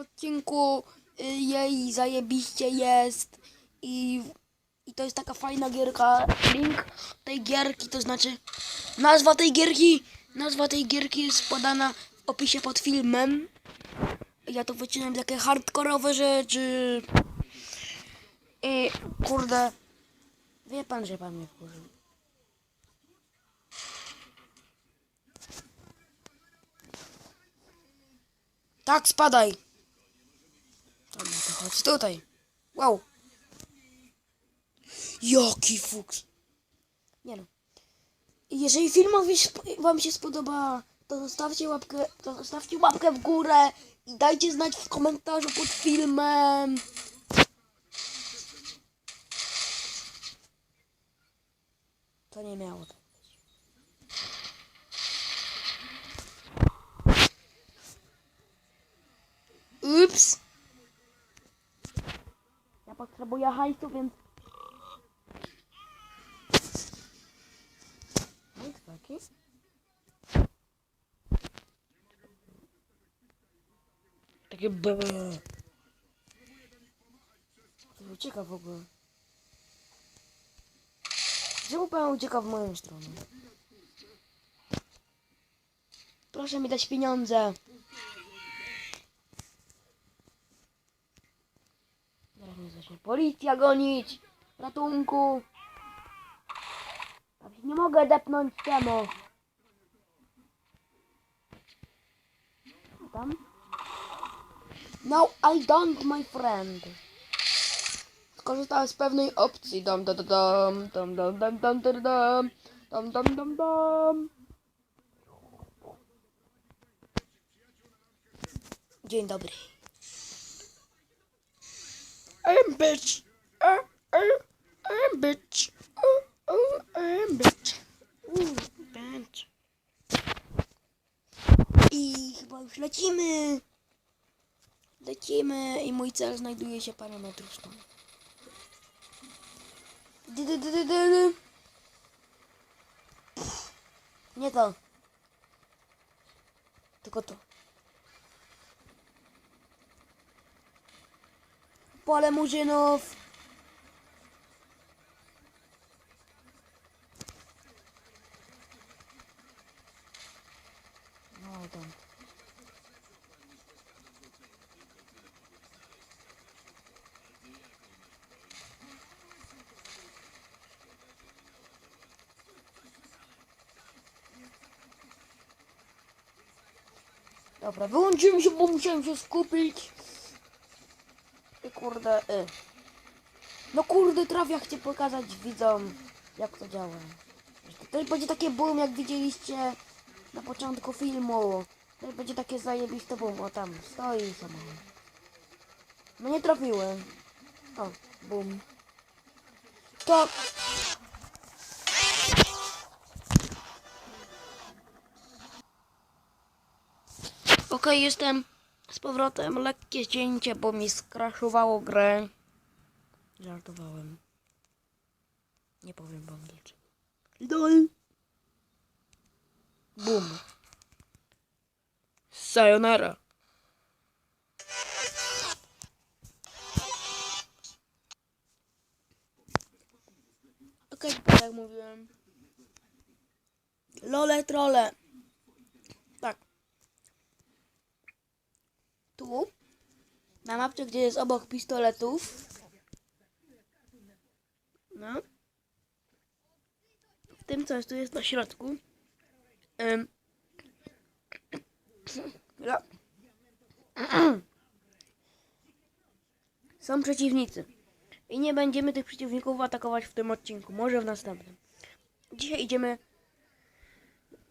odcinku. Y, Jej zajebiście jest. I, I to jest taka fajna gierka. Link tej gierki, to znaczy nazwa tej gierki. Nazwa tej gierki jest podana w opisie pod filmem. Ja to wycinam takie hardkorowe rzeczy. I kurde. Wie pan, że pan mnie wkurzył. Tak, spadaj. Chodź tutaj. Wow. Jaki fuks. Nie no. Jeżeli filmowi wam się spodoba, to zostawcie łapkę, to zostawcie łapkę w górę i dajcie znać w komentarzu pod filmem. To nie miało tak. Ups. Potrzebuję hajsu, więc... Taki? Takie b. To ucieka w ogóle. Czemu pan ucieka w moją stronę? Proszę mi dać pieniądze. Zaraz mnie zacznie policja gonić. Ratunku. Nie mogę depnąć temu. Tam? No, I don't, my friend. Skorzystałem z pewnej opcji. Dom, dom, dom, dom, dom, dom, dom, dom, dom, dom, dom, dom, dom. Dzień dobry am bitch. I, I am bitch. I am bitch. Oh, oh, I chyba już lecimy. Lecimy i mój cel znajduje się parę metrów stąd. Nie to. Tylko to. Pole murzynów. No, don't. Dobra, wyłączyłem się, bo musiałem się skupić. Kurde, y. No kurde, trafia chcę pokazać widzom, jak to działa. To będzie takie boom, jak widzieliście na początku filmu. To będzie takie zajebiste boom. O, tam stoi samochód. No nie trafiłem. O, boom. To... Okej, jestem z powrotem. Lekkie zdjęcie, bo mi skraszowało grę. Żartowałem. Nie powiem wam dlaczego. LOL. Bum. Sayonara. Okej, tak jak mówiłem. Lole trole. Tu. Na mapce, gdzie jest obok pistoletów. No. W tym coś tu jest na środku. Ym. Są przeciwnicy. I nie będziemy tych przeciwników atakować w tym odcinku. Może w następnym. Dzisiaj idziemy.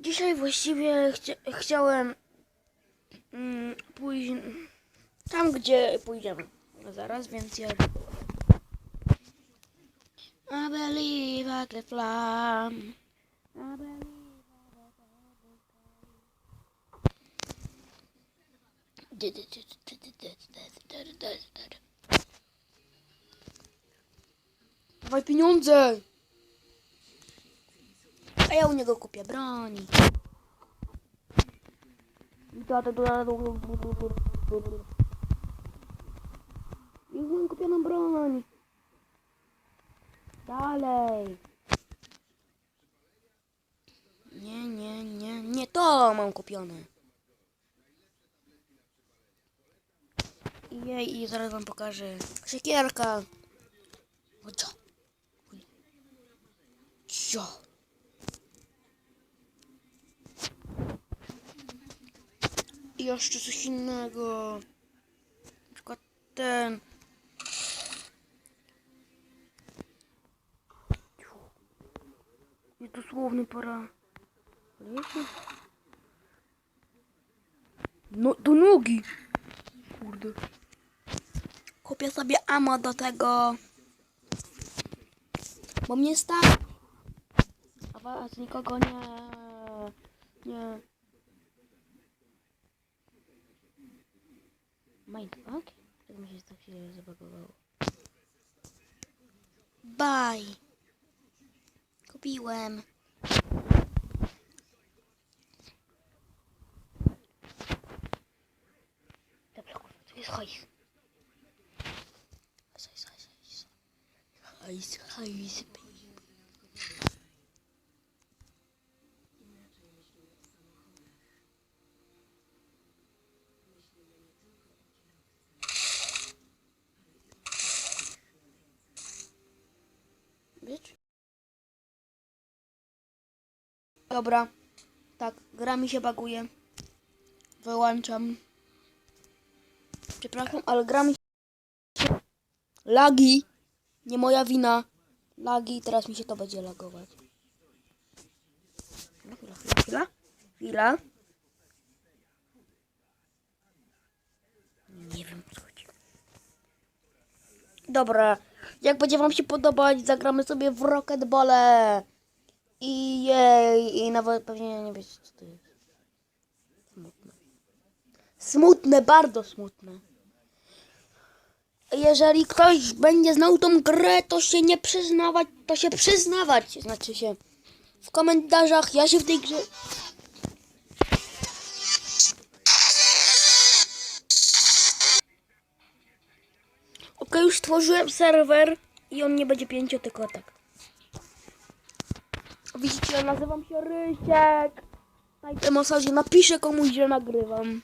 Dzisiaj właściwie chcia chciałem mm, pójść tam, gdzie pójdziemy. Zaraz, więc ja. I believe I can fly. I believe Dawaj pieniądze! A ja u niego kupię broni. Już mam kupioną broń. Dalej. Nie, nie, nie, nie to mam kupione. Jej, i zaraz wam pokażę. Siekierka. O co? I jeszcze coś innego. Na przykład ten. Jest dosłownie pora. No, do nogi. Kurde. Kupię sobie amo do tego. Bo mnie stać. A was nikogo nie. Nie. Mindfuck? Jak mi się tak się zabagowało. Bye. Kupiłem. Dobra, kurwa, tu jest hajs. Hajs, hajs, hajs. Hajs, hajs, baby. Bitch. Dobra. Tak, gra mi się baguje. Wyłączam. Przepraszam, ale gra mi się... Lagi. Nie moja wina. Lagi, teraz mi się to będzie lagować. Chwila, chwila, chwila, chwila. Nie wiem, co chodzi. Dobra, jak będzie wam się podobać, zagramy sobie w Rocketbole. I jej, i nawet pewnie nie wiecie, co to jest. Smutne. Smutne, bardzo smutne. Jeżeli ktoś będzie znał tą grę, to się nie przyznawać, to się przyznawać. Znaczy się w komentarzach, ja się w tej grze... Ok, już stworzyłem serwer i on nie będzie pięcio. Widzicie, nazywam się Rysiek. Dajcie masażu, napiszę komuś, że nagrywam.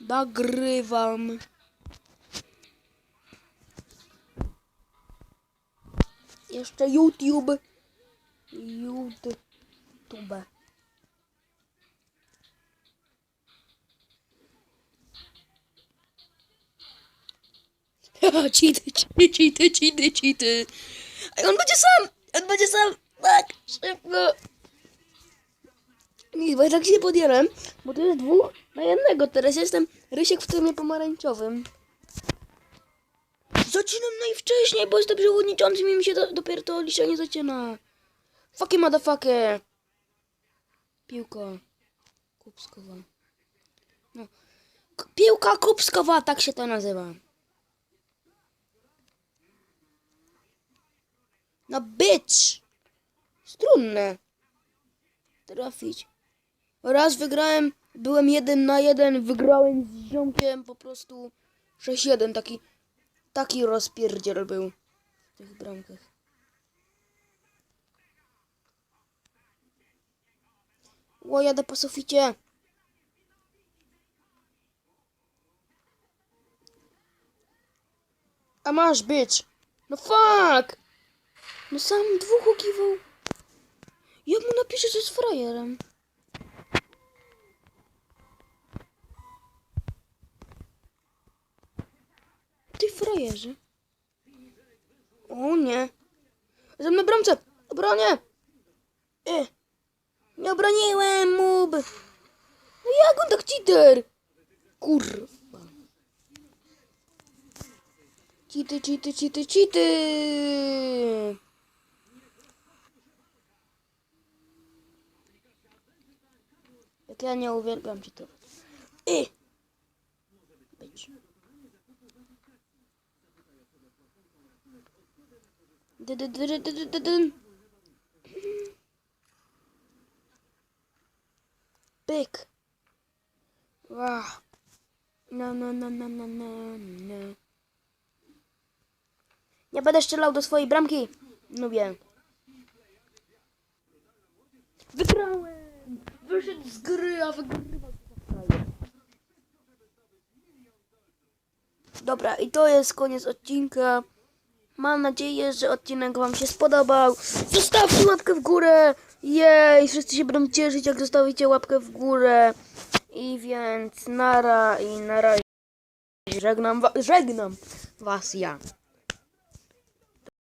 Nagrywam. Jeszcze YouTube. YouTube. cheaty, cheaty, cheaty, cheaty, on będzie sam! On będzie sam! Szybko! Nie, bo ja tak się podjarem, bo to jest dwóch na jednego. Teraz jestem Rysiek w trybie pomarańczowym. Zaczynam najwcześniej, bo jestem przewodniczącym i mi się do, dopiero to liczenie zaczyna. Fucking motherfucker. Piłka. Kubskowa. No. Piłka kubskowa, tak się to nazywa. No bitch! Strunne. Trafić. Raz wygrałem, byłem jeden na jeden, wygrałem z ziomkiem po prostu 6-1, taki, taki rozpierdziel był w tych bramkach. Ło, jadę po suficie. A masz, bitch. No fuck! No sam dwóch okiwał. Jak mu napiszę, że jest frajerem? Ty frajerze. O nie. Ze mną bramce. Obronię. E. Nie obroniłem mub. No jak on tak cheater? Kurwa. Cheaty, cheaty, cheaty, cheaty. Ja nie uwielbiam cheatować. I. Być. Pyk. Wow. No, no, no, no, no, no, no. Ja będę strzelał do swojej bramki. No wiem. Wygrałem! Wyszedł z gry, a wygrywał. Dobra, i to jest koniec odcinka. Mam nadzieję, że odcinek Wam się spodobał. Zostawcie łapkę w górę. Jej, wszyscy się będą cieszyć, jak zostawicie łapkę w górę. I więc nara i na razie. Żegnam, wa- żegnam Was ja.